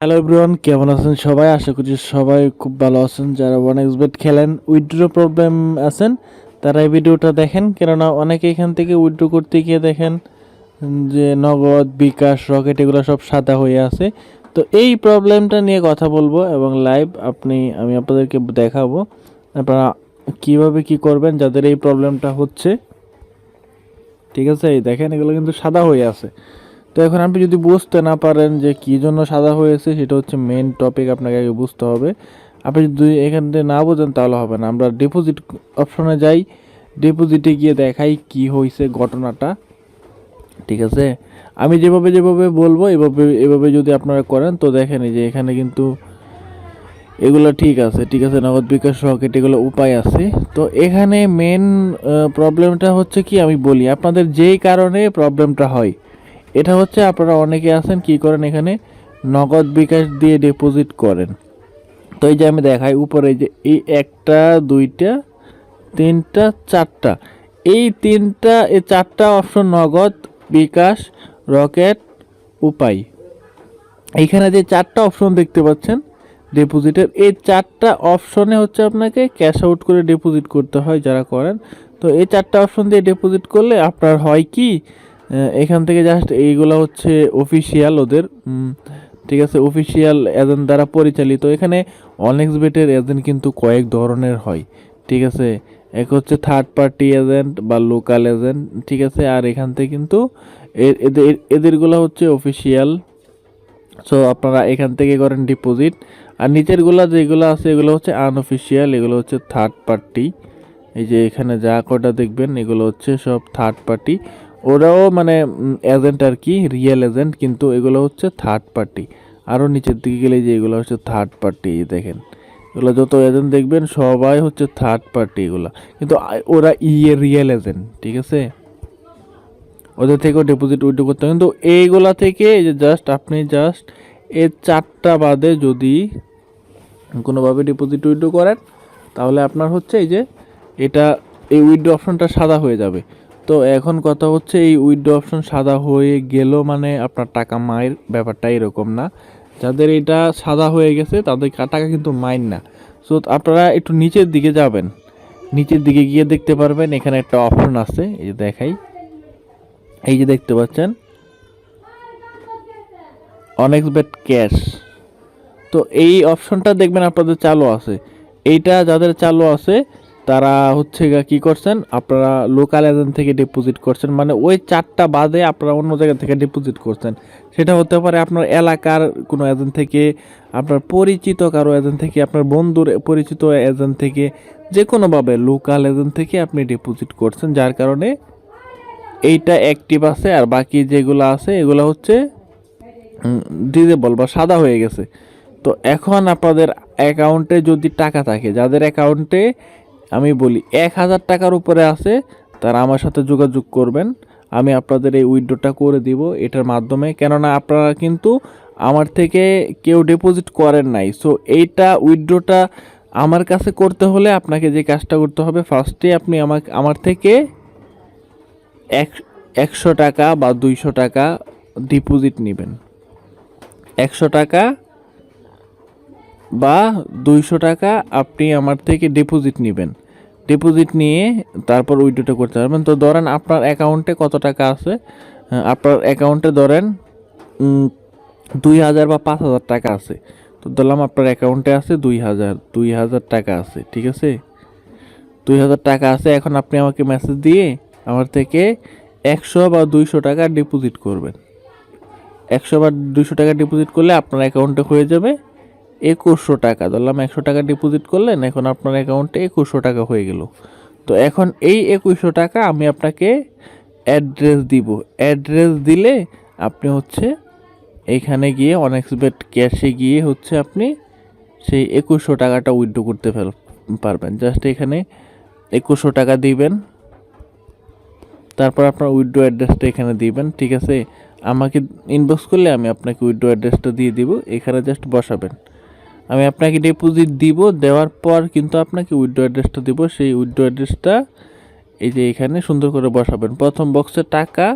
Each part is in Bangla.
হ্যালো এভরিওয়ান কেমন আছেন সবাই? আশা করছি সবাই খুব ভালো আছেন। যারা ওয়ান এক্সবেট খেলেন উইথড্রো প্রবলেম আছেন, তারা এই ভিডিওটা দেখেন। কেননা অনেকে এখান থেকে উইথড্রো করতে গিয়ে দেখেন যে নগদ, বিকাশ রকেট এগুলো সব সাদা হয়ে আছে। তো এই প্রবলেমটা নিয়ে কথা বলব এবং লাইভ আপনি, আমি আপনাদেরকে দেখাবো আপনারা কীভাবে কি করবেন, যাদের এই প্রবলেমটা হচ্ছে। ঠিক আছে, এই দেখেন এগুলো কিন্তু সাদা হয়ে আছে। তো এখন আপনি যদি বুঝতে না পারেন যে কী জন্য সাদা হয়েছে, সেটা হচ্ছে মেন টপিক আপনাকে আগে বুঝতে হবে। আপনি যদি এখান থেকে না বোঝেন তাহলে হবে না। আমরা ডিপোজিট অপশনে যাই। ডিপোজিটে গিয়ে দেখাই কি হয়েছে ঘটনাটা। ঠিক আছে? আমি যেভাবে যেভাবে বলব, এভাবে এভাবে যদি আপনারা করেন, তো দেখেন যে এখানে কিন্তু এগুলো ঠিক আছে। ঠিক আছে, নগদ বিকাশ সহকেট এগুলো উপায় আছে। তো এখানে মেন প্রবলেমটা হচ্ছে কি আমি বলি, আপনাদের যেই কারণে প্রবলেমটা হয় এটা হচ্ছে আপনারা অনেকে আছেন, কি করেন এখানে? নগদ বিকাশ দিয়ে ডিপোজিট করেন। তো এই যে আমি দেখাই, উপরে যে এই একটা, দুইটা, তিনটা, চারটা। এই তিনটা, এই চারটা অপশন নগদ, বিকাশ, রকেট, উপায়। এইখানে যে চারটা অপশন দেখতে পাচ্ছেন ডিপোজিটের এই চারটা অপশনে হচ্ছে আপনাকে ক্যাশ আউট করে ডিপোজিট করতে হয় যারা করেন। তো এই চারটা অপশন দিয়ে ডিপোজিট করলে আপনার হয় কি? এখান থেকে জাস্ট এইগুলো হচ্ছে অফিসিয়াল ওদের ঠিক আছে অফিসিয়াল এজেন্ট দ্বারা পরিচালিত। এখানে অনেক্স বেটের এজেন্ট কিন্তু কয়েক ধরনের হয়, ঠিক আছে? এক হচ্ছে থার্ড পার্টি এজেন্ট বা লোকাল এজেন্ট ঠিক আছে? আর এখান থেকে কিন্তু এদের, এদেরগুলো হচ্ছে অফিসিয়াল সো আপনারা এখান থেকে করেন ডিপোজিট আর নিচেরগুলো যেগুলো আছে, এগুলো হচ্ছে আনঅফিসিয়াল এগুলো হচ্ছে থার্ড পার্টি এই যে এখানে যা কটা দেখবেন, এগুলো হচ্ছে সব থার্ড পার্টি ওরাও মানে এজেন্ট আর কি রিয়েল এজেন্ট কিন্তু এগুলো হচ্ছে থার্ড পার্টি আরও নিচের দিকে গেলে যে এগুলো হচ্ছে থার্ড পার্টি দেখেন। এগুলো যত এজেন্ট দেখবেন, সবাই হচ্ছে থার্ড পার্টি এগুলো। কিন্তু ওরা ইয়ে রিয়েল এজেন্ট ঠিক আছে? ওদের থেকেও ডিপোজিট উইথড্র করতে হবে কিন্তু এইগুলা থেকে যে জাস্ট আপনি জাস্ট এই চারটা বাদে যদি কোনোভাবে ডিপোজিট উইথড্র করেন, তাহলে আপনার হচ্ছে এই যে, এটা, এই উইথড্র অপশনটা সাদা হয়ে যাবে। তো এখন কথা হচ্ছে এই উইথড্র অপশন সাদা হয়ে গেল মানে আপনার টাকা মায়ের ব্যাপারটা এরকম না। যাদের এটা সাদা হয়ে গেছে তাদের টাকা কিন্তু মাইন না। সো আপনারা একটু নিচের দিকে যাবেন। নিচের দিকে গিয়ে দেখতে পারবেন এখানে একটা অপশন আছে, এই যে দেখাই। এই যে দেখতে পাচ্ছেন। অনেক বেট ক্যাশ তো এই অপশনটা দেখবেন আপনাদের চালু আছে। এইটা যাদের চালু আছে তারা হচ্ছে কি করছেন? আপনারা লোকাল এজেন্ট থেকে ডিপোজিট করছেন। মানে ওই চারটা বাদে আপনারা অন্য জায়গা থেকে ডিপোজিট করছেন। সেটা হতে পারে আপনার এলাকার কোনো এজেন্ট থেকে, আপনার পরিচিত কারও এজেন্ট থেকে, আপনার বন্ধুর পরিচিত এজেন্ট থেকে যে কোনোভাবে লোকাল এজেন্ট থেকে আপনি ডিপোজিট করছেন, যার কারণে এইটা অ্যাক্টিভ আছে আর বাকি যেগুলো আছে, এগুলো হচ্ছে ডিজেবল বা সাদা হয়ে গেছে। তো এখন আপনাদের অ্যাকাউন্টে যদি টাকা থাকে, যাদের অ্যাকাউন্টে আমি বলি, এক হাজার টাকার উপরে আছে, তারা আমার সাথে যোগাযোগ করবেন। আমি আপনাদের এই উইড্রোটা করে দিব এটার মাধ্যমে। কেননা আপনারা কিন্তু আমার থেকে কেউ ডিপোজিট করেন নাই। সো এইটা উইড্রোটা আমার কাছে করতে হলে আপনাকে যে কাজটা করতে হবে ফার্স্টে আপনি আমাকে, আমার থেকে এক, একশো টাকা বা দুইশো টাকা ডিপোজিট নেবেন। একশো টাকা বা দুইশো টাকা আপনি আমার থেকে ডিপোজিট নেবেন। ডিপোজিট নিয়ে তারপর উইড্রোটা করতে পারবেন। তো ধরেন আপনার অ্যাকাউন্টে কত টাকা আছে? আহ, আপনার অ্যাকাউন্টে ধরেন দুই হাজার বা পাঁচ হাজার টাকা আছে। তো ধরলাম আপনার অ্যাকাউন্টে আছে দুই হাজার দুই হাজার টাকা আছে ঠিক আছে? দুই হাজার টাকা আছে এখন আপনি আমাকে মেসেজ দিয়ে আমার থেকে একশো বা দুইশো টাকা ডিপোজিট করবেন। একশো বা দুইশো টাকা ডিপোজিট করলে আপনার অ্যাকাউন্টে হয়ে যাবে। একুশশো টাকা। ধরলাম একশো টাকা ডিপোজিট করলেন, এখন আপনার অ্যাকাউন্টে একুশশো টাকা হয়ে গেল। তো এখন এই একুশশো টাকা আমি আপনাকে অ্যাড্রেস দিব। অ্যাড্রেস দিলে আপনি হচ্ছে এইখানে গিয়ে অনেক্সবেট ক্যাশে গিয়ে হচ্ছে আপনি সেই একুশশো টাকাটা উইথড্র করতে ফেল- পারবেন। জাস্ট এখানে একুশশো টাকা দিবেন। তারপর আপনার উইড্রো অ্যাড্রেসটা এখানে দিবেন, ঠিক আছে? আমাকে ইনবক্স করলে আমি আপনাকে উইড্রো অ্যাড্রেসটা দিয়ে দিব, এখানে জাস্ট বসাবেন। আমি আপনাকে ডিপোজিট দিব, দেওয়ার পর কিন্তু আপনাকে উইড্রো অ্যাড্রেসটা দিব। সেই উইড্রো অ্যাড্রেসটা এই যে এখানে সুন্দর করে বসাবেন। প্রথম বক্সে টাকা,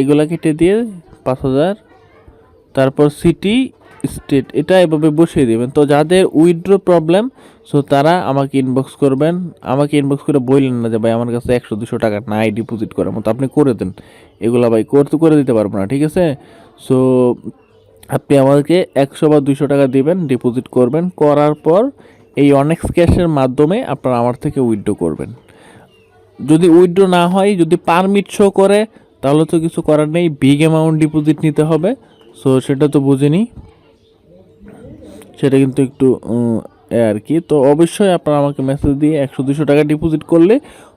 এগুলা কেটে দিয়ে পাঁচ হাজার, তারপর সিটি স্টেট এটা এভাবে বসিয়ে দেবেন। তো যাদের উইথড্র প্রবলেম সো তারা আমাকে ইনবক্স করবেন। আমাকে ইনবক্স করে বললেন না যে, ভাই, আমার কাছে একশো, দুশো টাকা নাই ডিপোজিট করার মতো। আপনি করে দেন। এগুলো ভাই, করতে, করে দিতে পারব না, ঠিক আছে? সো আপনি আমাদেরকে একশো বা দুশো টাকা দিবেন ডিপোজিট করবেন। করার পর এই অনেক্স ক্যাশের মাধ্যমে আপনারা আমার থেকে উইথড্র করবেন। যদি উইথড্র না হয়, যদি পারমিট শো করে, তাহলে তো কিছু করার নেই। বিগ অ্যামাউন্ট ডিপোজিট নিতে হবে। সো সেটা তো বুঝিনি। সেটা কিন্তু একটু আর কি। তো অবশ্যই আপনারা আমাকে মেসেজ দিয়ে একশো দুশো টাকা ডিপোজিট করলে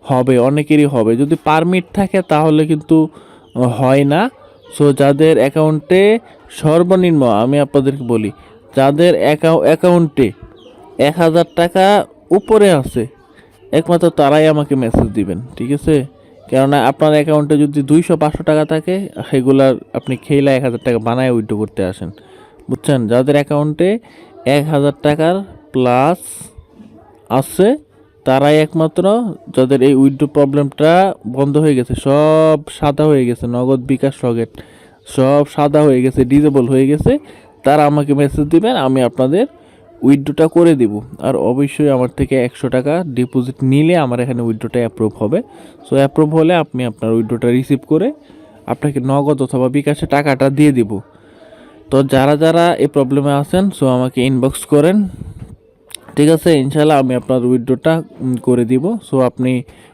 হবে, অনেকেরই হবে। যদি পারমিট থাকে, তাহলে কিন্তু হয় না। সো যাদের অ্যাকাউন্টে সর্বনিম্ন, আমি আপনাদেরকে বলি, যাদের অ্যাকাউন্টে এক হাজার টাকা উপরে আছে, একমাত্র তারাই আমাকে মেসেজ দিবেন, ঠিক আছে? কেননা আপনার অ্যাকাউন্টে যদি দুইশো, পাঁচশো টাকা থাকে, সেগুলার আপনি খেইলা এক হাজার টাকা বানায় উইথড্র করতে আসেন, বুঝছেন? যাদের অ্যাকাউন্টে এক হাজার টাকার প্লাস আছে, তারাই একমাত্র যাদের এই উইথড্র প্রবলেমটা বন্ধ হয়ে গেছে, সব সাদা হয়ে গেছে, নগদ বিকাশ রকেট। সব সাদা হয়ে গেছে ডিজেবল হয়ে গেছে। তারা আমাকে মেসেজ দিবেন, আমি আপনাদের উইথড্রটা করে দিব। আর অবশ্যই আমার থেকে একশো টাকা ডিপোজিট নিলে আমার এখানে উইথড্রটা অ্যাপ্রুভ হবে। সো অ্যাপ্রুভ হলে আপনি আপনার উইথড্রটা রিসিভ করে আপনাকে নগদ অথবা বিকাশে টাকাটা দিয়ে দিব। তো যারা যারা এই প্রবলেমে আছেন সো আমাকে ইনবক্স করেন। ঠিক আছে ইনশাল্লাহ আমি আপনার উইথড্রটা করে দিব। সো আপনি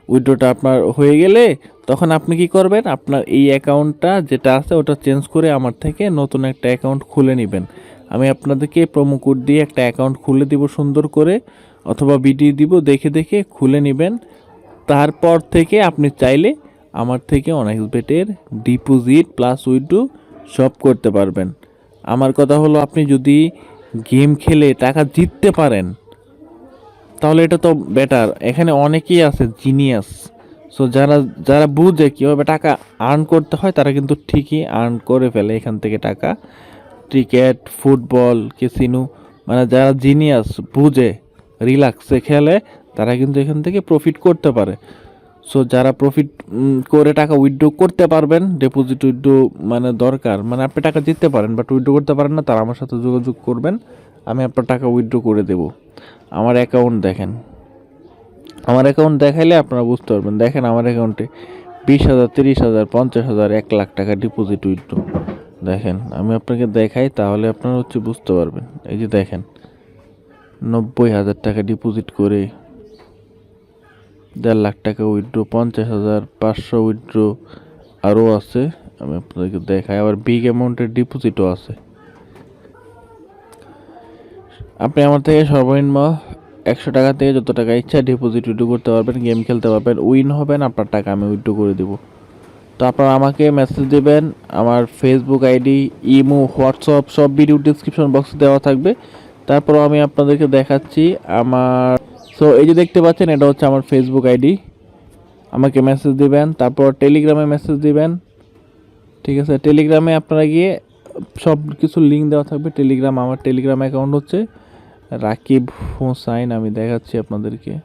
উইথড্রটা আপনার হয়ে গেলে তখন আপনি কি করবেন? আপনার এই অ্যাকাউন্টটা যেটা আছে ওটা চেঞ্জ করে আমার থেকে নতুন একটা অ্যাকাউন্ট খুলে নেবেন। আমি আপনাদেরকে প্রোমো কোড দিয়ে একটা অ্যাকাউন্ট খুলে দিব সুন্দর করে, অথবা ভিডিও দিব, দেখে দেখে খুলে নেবেন। তারপর থেকে আপনি চাইলে আমার থেকে অনেক বেটের ডিপোজিট প্লাস উইথড্রো সব করতে পারবেন। আমার কথা হলো, আপনি যদি গেম খেলে টাকা জিততে পারেন, তাহলে এটা তো বেটার এখানে অনেকেই আছে জিনিয়াস সো যারা যারা বুঝে কীভাবে টাকা আর্ন করতে হয়, তারা কিন্তু ঠিকই আর্ন করে ফেলে এখান থেকে টাকা। ক্রিকেট ফুটবল কেসিনো মানে যারা জিনিয়াস বুঝে রিল্যাক্সে খেলে, তারা কিন্তু এখান থেকে প্রফিট করতে পারে। সো যারা প্রফিট করে টাকা উইথড্র করতে পারবেন ডিপোজিট উইথড্র মানে দরকার। মানে আপনি টাকা জিততে পারেন বাট উইথড্র করতে পারেন না, তারা আমার সাথে যোগাযোগ করবেন, আমি আপনার টাকা উইথড্র করে দেব। আমার অ্যাকাউন্ট দেখেন। আমার অ্যাকাউন্ট দেখাইলে আপনারা বুঝতে পারবেন। দেখেন আমার অ্যাকাউন্টে বিশ হাজার, তিরিশ হাজার, পঞ্চাশ হাজার, এক লাখ টাকা ডিপোজিট উইথড্র দেখেন, আমি আপনাকে দেখাই, তাহলে আপনারা হচ্ছে বুঝতে পারবেন। এই যে দেখেন, নব্বই হাজার টাকা ডিপোজিট করে দেড় লাখ টাকা উইথড্র পঞ্চাশ হাজার, পাঁচশো উইথড্র আরও আছে। আমি আপনাদেরকে দেখাই, আবার বিগ অ্যামাউন্টের ডিপোজিটও আছে। আপনি আমার থেকে সর্বনিম্ন একশো টাকা থেকে যত টাকা ইচ্ছা ডিপোজিট উইথড্র করতে পারবেন গেম খেলতে পারবেন উইন হবেন, আপনার টাকা আমি উইথড্র করে দেবো। তো আপনারা আমাকে মেসেজ দেবেন, আমার ফেসবুক আইডি ইমো হোয়াটসঅ্যাপ সব ভিডিও ডিসক্রিপশন বক্সে দেওয়া থাকবে। তারপর আমি আপনাদেরকে দেখাচ্ছি আমার সো এই যে দেখতে পাচ্ছেন, এটা হচ্ছে আমার ফেসবুক আইডি আমাকে মেসেজ দিবেন, তারপর টেলিগ্রামে মেসেজ দিবেন। ঠিক আছে টেলিগ্রামে আপনারা গিয়ে সব কিছু লিঙ্ক দেওয়া থাকবে। টেলিগ্রাম আমার টেলিগ্রাম অ্যাকাউন্ট হচ্ছে। রাকিব হোসাইন আমি দেখাচ্ছি আপনাদেরকে।